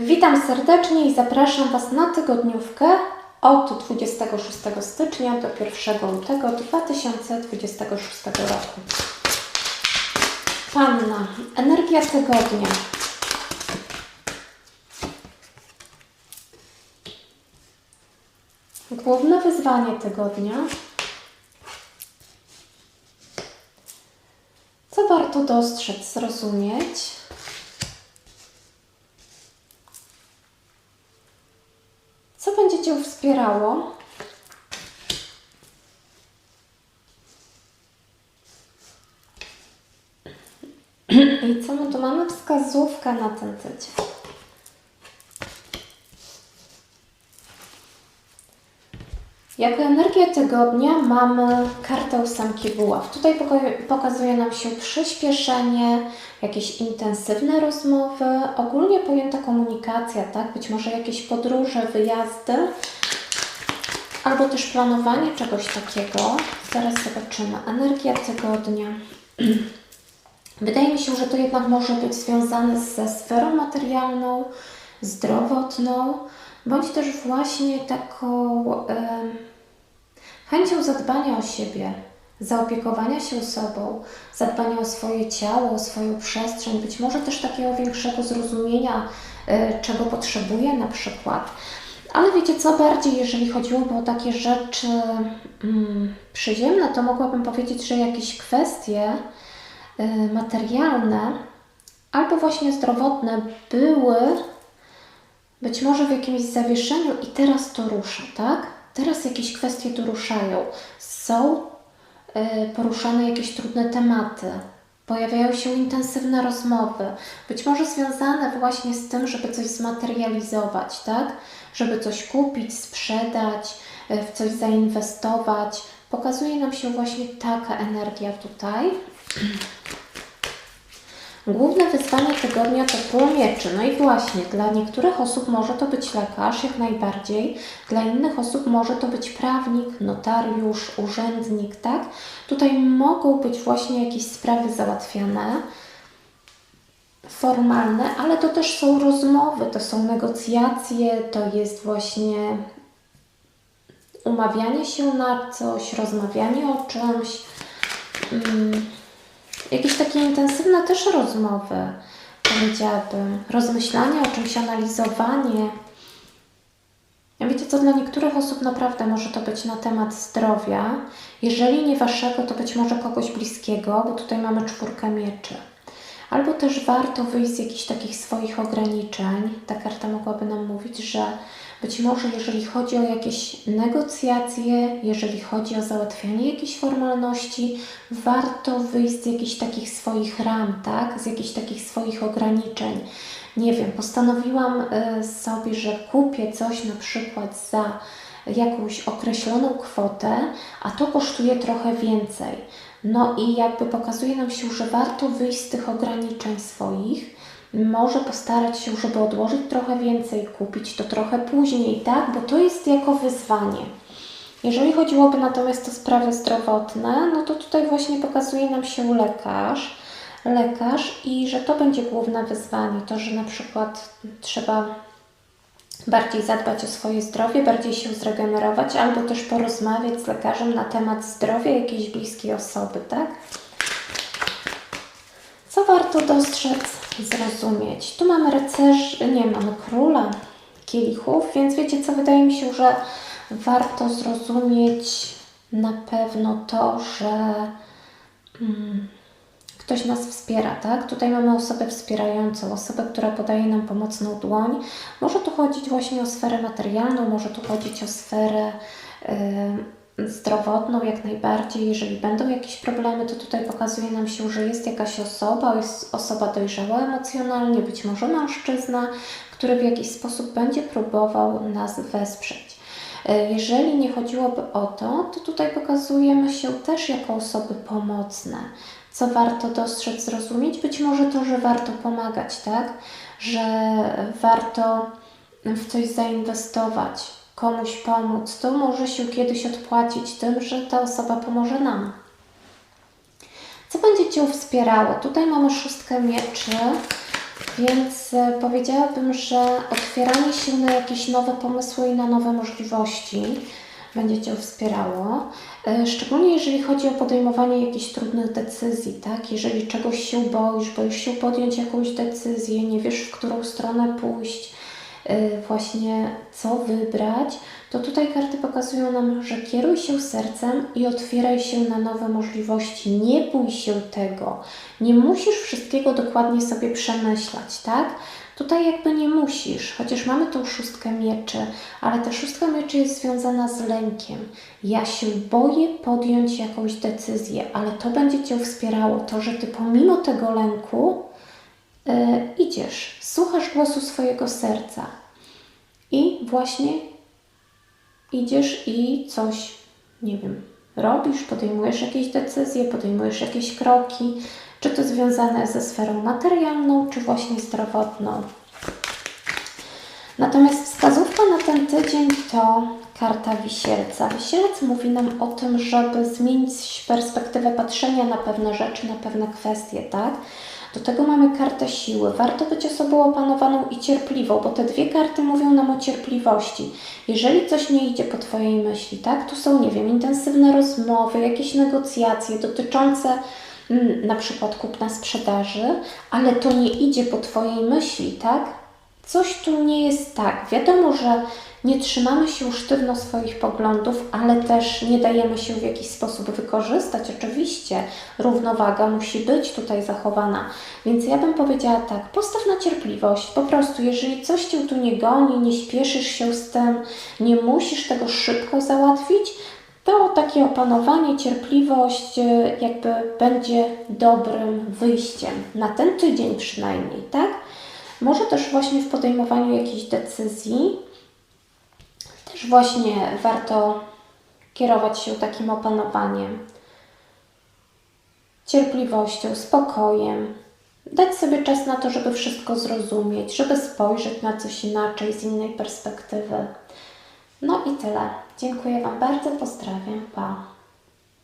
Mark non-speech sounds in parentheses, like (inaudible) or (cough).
Witam serdecznie i zapraszam Was na tygodniówkę od 26 stycznia do 1 lutego 2026 roku. Panna, energia tygodnia. Główne wyzwanie tygodnia. Co warto dostrzec, zrozumieć? Co będzie wspierało? I co my tu mamy? Wskazówka na ten tydzień. Jako energię tygodnia mamy kartę ósemki buław. Tutaj poka- pokazuje nam się przyspieszenie, jakieś intensywne rozmowy, ogólnie pojęta komunikacja, tak? Być może jakieś podróże, wyjazdy, albo też planowanie czegoś takiego. Zaraz zobaczymy. Energia tygodnia. (clears throat) Wydaje mi się, że to jednak może być związane ze sferą materialną, zdrowotną, bądź też właśnie taką em, chęcią zadbania o siebie, zaopiekowania się sobą, zadbania o swoje ciało, o swoją przestrzeń, być może też takiego większego zrozumienia, e, czego potrzebuje na przykład. Ale wiecie co, bardziej jeżeli chodziłoby o takie rzeczy mm, przyziemne, to mogłabym powiedzieć, że jakieś kwestie y, materialne albo właśnie zdrowotne były być może w jakimś zawieszeniu i teraz to rusza, tak? Teraz jakieś kwestie tu ruszają. Są y, poruszane jakieś trudne tematy. Pojawiają się intensywne rozmowy, być może związane właśnie z tym, żeby coś zmaterializować, tak? Żeby coś kupić, sprzedać, y, w coś zainwestować. Pokazuje nam się właśnie taka energia tutaj. Główne wyzwanie tygodnia to król mieczy. No i właśnie, dla niektórych osób może to być lekarz, jak najbardziej. Dla innych osób może to być prawnik, notariusz, urzędnik, tak? Tutaj mogą być właśnie jakieś sprawy załatwiane, formalne, ale to też są rozmowy, to są negocjacje, to jest właśnie umawianie się na coś, rozmawianie o czymś. Mm jakieś takie intensywne też rozmowy, powiedziałabym, rozmyślanie o czymś, analizowanie. Wiecie co, dla niektórych osób naprawdę może to być na temat zdrowia. Jeżeli nie waszego, to być może kogoś bliskiego, bo tutaj mamy czwórkę mieczy. Albo też warto wyjść z jakichś takich swoich ograniczeń. Ta karta mogłaby nam mówić, że być może jeżeli chodzi o jakieś negocjacje, jeżeli chodzi o załatwianie jakichś formalności, warto wyjść z jakichś takich swoich ram, tak? Z jakichś takich swoich ograniczeń. Nie wiem, postanowiłam y, sobie, że kupię coś na przykład za jakąś określoną kwotę, a to kosztuje trochę więcej. No i jakby pokazuje nam się, że warto wyjść z tych ograniczeń swoich, może postarać się, żeby odłożyć trochę więcej, kupić to trochę później, tak? Bo to jest jako wyzwanie. Jeżeli chodziłoby natomiast o sprawy zdrowotne, no to tutaj właśnie pokazuje nam się lekarz, lekarz i że to będzie główne wyzwanie, to, że na przykład trzeba bardziej zadbać o swoje zdrowie, bardziej się zregenerować, albo też porozmawiać z lekarzem na temat zdrowia jakiejś bliskiej osoby, tak? Warto dostrzec, zrozumieć? Tu mamy rycerzy, nie, mamy króla kielichów, więc wiecie co, wydaje mi się, że warto zrozumieć na pewno to, że mm, ktoś nas wspiera, tak? Tutaj mamy osobę wspierającą, osobę, która podaje nam pomocną dłoń. Może tu chodzić właśnie o sferę materialną, może tu chodzić o sferę yy, zdrowotną jak najbardziej. Jeżeli będą jakieś problemy, to tutaj pokazuje nam się, że jest jakaś osoba, jest osoba dojrzała emocjonalnie, być może mężczyzna, który w jakiś sposób będzie próbował nas wesprzeć. Jeżeli nie chodziłoby o to, to tutaj pokazujemy się też jako osoby pomocne. Co warto dostrzec, zrozumieć? Być może to, że warto pomagać, tak? Że warto w coś zainwestować, komuś pomóc. To może się kiedyś odpłacić tym, że ta osoba pomoże nam. Co będzie Cię wspierało? Tutaj mamy szóstkę mieczy. Więc e, powiedziałabym, że otwieranie się na jakieś nowe pomysły i na nowe możliwości będzie Cię wspierało. E, Szczególnie jeżeli chodzi o podejmowanie jakichś trudnych decyzji, tak? Jeżeli czegoś się boisz, boisz się podjąć jakąś decyzję, nie wiesz, w którą stronę pójść, właśnie co wybrać, to tutaj karty pokazują nam, że kieruj się sercem i otwieraj się na nowe możliwości. Nie bój się tego. Nie musisz wszystkiego dokładnie sobie przemyślać, tak? Tutaj jakby nie musisz, chociaż mamy tą szóstkę mieczy, ale ta szóstka mieczy jest związana z lękiem. Ja się boję podjąć jakąś decyzję, ale to będzie Cię wspierało, to, że Ty pomimo tego lęku idziesz, słuchasz głosu swojego serca i właśnie idziesz i coś, nie wiem, robisz, podejmujesz jakieś decyzje, podejmujesz jakieś kroki, czy to związane ze sferą materialną, czy właśnie zdrowotną. Natomiast wskazówka na ten tydzień to karta wisielca. Wisielec mówi nam o tym, żeby zmienić perspektywę patrzenia na pewne rzeczy, na pewne kwestie, tak? Do tego mamy kartę siły. Warto być osobą opanowaną i cierpliwą, bo te dwie karty mówią nam o cierpliwości. Jeżeli coś nie idzie po Twojej myśli, tak? Tu są, nie wiem, intensywne rozmowy, jakieś negocjacje dotyczące mm, na przykład kupna sprzedaży, ale to nie idzie po Twojej myśli, tak? Coś tu nie jest tak. Wiadomo, że nie trzymamy się sztywno swoich poglądów, ale też nie dajemy się w jakiś sposób wykorzystać. Oczywiście równowaga musi być tutaj zachowana. Więc ja bym powiedziała tak, postaw na cierpliwość. Po prostu, jeżeli coś Cię tu nie goni, nie śpieszysz się z tym, nie musisz tego szybko załatwić, to takie opanowanie, cierpliwość y, jakby będzie dobrym wyjściem. Na ten tydzień przynajmniej, tak? Może też właśnie w podejmowaniu jakichś decyzji też właśnie warto kierować się takim opanowaniem, cierpliwością, spokojem. Dać sobie czas na to, żeby wszystko zrozumieć, żeby spojrzeć na coś inaczej, z innej perspektywy. No i tyle. Dziękuję Wam bardzo, pozdrawiam, pa.